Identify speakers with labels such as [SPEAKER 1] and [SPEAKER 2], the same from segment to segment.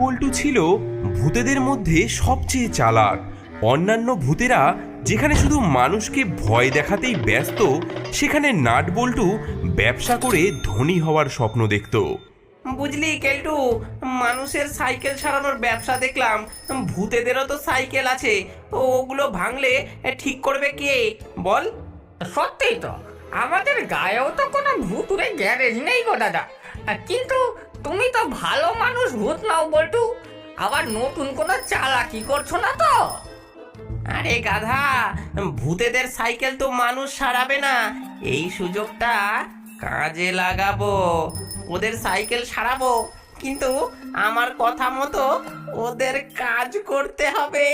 [SPEAKER 1] পল্টু ছিল ভূতেদের মধ্যে সবচেয়ে চালাক। অন্যান্য ভূতেরা যেখানে শুধু মানুষকে ভয় দেখাতেই ব্যস্ত সেখানে নাট বল্টু ব্যবসা করে ধনী হওয়ার স্বপ্ন দেখত।
[SPEAKER 2] বুঝলি কেলটু মানুষের সাইকেল সারানোর ব্যবসা দেখলাম ভূতেদেরও তো সাইকেল আছে ওগুলো ভাঙলে ঠিক করবে কে? বল।
[SPEAKER 3] সত্যিই তো আমাদের গায়েও তো কোনো ভুতুরে গ্যারেজ নেই গো দাদা। কিন্তু তুমি তো ভালো মানুষ, ভূত নাও বল্টু। আবার নতুন কোনো চালাকি করছ না তো?
[SPEAKER 2] আরে গাধা, ভূতেদের সাইকেল তো মানুষ সারাবে না। এই সুযোগটা কাজে লাগাবো। ওদের সাইকেল সারাবো। কিন্তু আমার কথা মতো ওদের কাজ করতে হবে।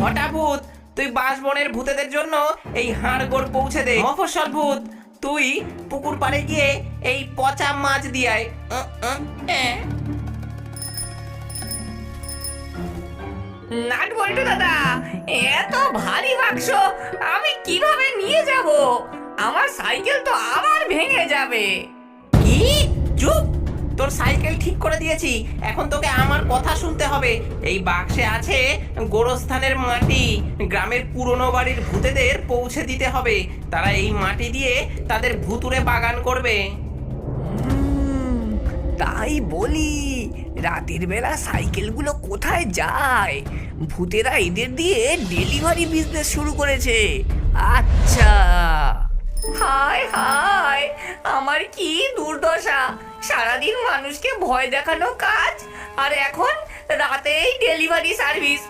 [SPEAKER 2] ঘটা ভূত, তুই বাঁশবনের ভূতেদের জন্য এই হাড়গোড় পৌঁছে দে। মফস্বল ভূত তুই পুকুর পাড়ে গিয়ে এই পচা মাছ দিয়ায়
[SPEAKER 3] দাদা, এত ভারী বাক্স, আমি কীভাবে নিয়ে যাব? আমার সাইকেল তো আবার ভেঙে যাবে।
[SPEAKER 2] কি? চুপ! তোর সাইকেল ঠিক করে দিয়েছি। এখন তোকে আমার কথা শুনতে হবে। এই বাক্সে আছে, গোরস্থানের মাটি। গ্রামের পুরনো বাড়ির ভূতেদের পৌঁছে দিতে হবে। তারা এই মাটি দিয়ে তাদের ভুতুরে বাগান করবে।
[SPEAKER 3] তাই বলি। রাতের বেলা সাইকেলগুলো কোথায় যায়? ভূতেরা এদের দিয়ে ডেলিভারি বিজনেস শুরু করেছে। আচ্ছা। হায় হায়, আমার কি দুর্দশা। সারাদিন মানুষকে ভয় দেখানো কাজ আর এখন রাতেই ডেলিভারি সার্ভিস